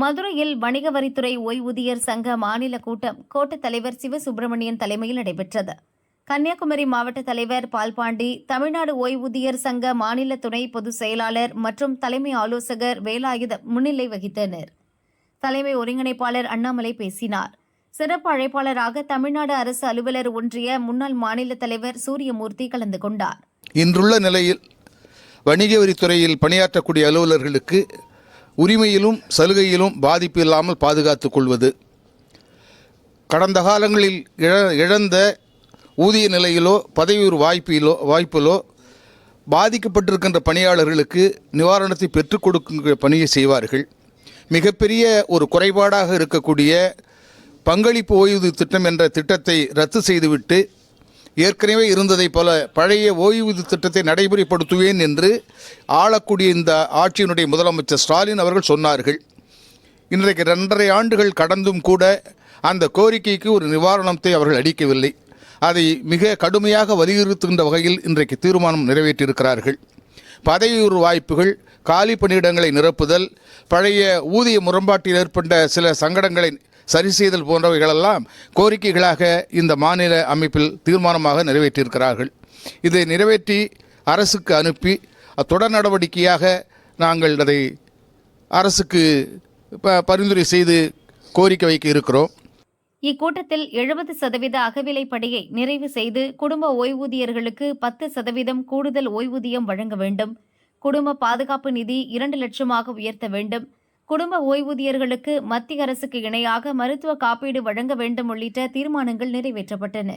மதுரையில் வணிக வரித்துறை ஓய்வூதியர் சங்க மாநில கூட்டம் கோட்டத் தலைவர் சிவசுப்பிரமணியன் தலைமையில் நடைபெற்றது. கன்னியாகுமரி மாவட்ட தலைவர் பால்பாண்டி தமிழ்நாடு ஓய்வூதியர் சங்க மாநில துணை பொதுச் செயலாளர் மற்றும் தலைமை ஆலோசகர் வேலாயுதம் முன்னிலை வகித்தனர். தலைமை ஒருங்கிணைப்பாளர் அண்ணாமலை பேசினார். சிறப்பு அழைப்பாளராக தமிழ்நாடு அரசு அலுவலர் ஒன்றிய முன்னாள் மாநில தலைவர் சூரியமூர்த்தி கலந்து கொண்டார். இன்றுள்ள நிலையில் வணிக வரித்துறையில் பணியாற்றக்கூடிய அலுவலர்களுக்கு உரிமையிலும் சலுகையிலும் பாதிப்பு இல்லாமல் பாதுகாத்து கொள்வது. கடந்த காலங்களில் இழ இழந்த ஊதிய நிலையிலோ பதவி வாய்ப்பிலோ வாய்ப்பிலோ பாதிக்கப்பட்டிருக்கின்ற பணியாளர்களுக்கு நிவாரணத்தை பெற்றுக் கொடுக்கின்ற பணியை செய்வார்கள். மிகப்பெரிய ஒரு குறைபாடாக இருக்கக்கூடிய பங்களிப்பு ஓய்வு திட்டம் என்ற திட்டத்தை ரத்து செய்துவிட்டு ஏற்கனவே இருந்ததைப் போல பழைய ஓய்வூதிய திட்டத்தை நடைமுறைப்படுத்துவேன் என்று ஆளக்கூடிய இந்த ஆட்சியினுடைய முதலமைச்சர் ஸ்டாலின் அவர்கள் சொன்னார்கள். இன்றைக்கு ரெண்டரை ஆண்டுகள் கடந்தும் கூட அந்த கோரிக்கைக்கு ஒரு நிவாரணத்தை அவர்கள் அளிக்கவில்லை. அதை மிக கடுமையாக வலியுறுத்துகின்ற வகையில் இன்றைக்கு தீர்மானம் நிறைவேற்றியிருக்கிறார்கள். பதவியுறு வாய்ப்புகள் காலி பணியிடங்களை நிரப்புதல் பழைய ஊதிய முரண்பாட்டில் ஏற்பட்ட சில சங்கடங்களை சரி செய்தல் போன்றவைகளெல்லாம் கோரிக்கைகளாக இந்த மாநில அமைப்பில் தீர்மானமாக நிறைவேற்றியிருக்கிறார்கள். இதை நிறைவேற்றி அரசுக்கு அனுப்பி தொடர் நடவடிக்கையாக நாங்கள் அதை அரசுக்கு ப பரிந்துரை செய்து கோரிக்கை வைக்க இருக்கிறோம். இக்கூட்டத்தில் எழுபது சதவீத அகவிலைப்படியை நிறைவு செய்து குடும்ப ஓய்வூதியர்களுக்கு பத்து சதவீதம் கூடுதல் ஓய்வூதியம் வழங்க வேண்டும். குடும்ப பாதுகாப்பு நிதி இரண்டு லட்சமாக உயர்த்த வேண்டும். குடும்ப ஓய்வூதியர்களுக்கு மத்திய அரசுக்கு இணையாக மருத்துவ காப்பீடு வழங்க வேண்டும் உள்ளிட்ட தீர்மானங்கள் நிறைவேற்றப்பட்டன.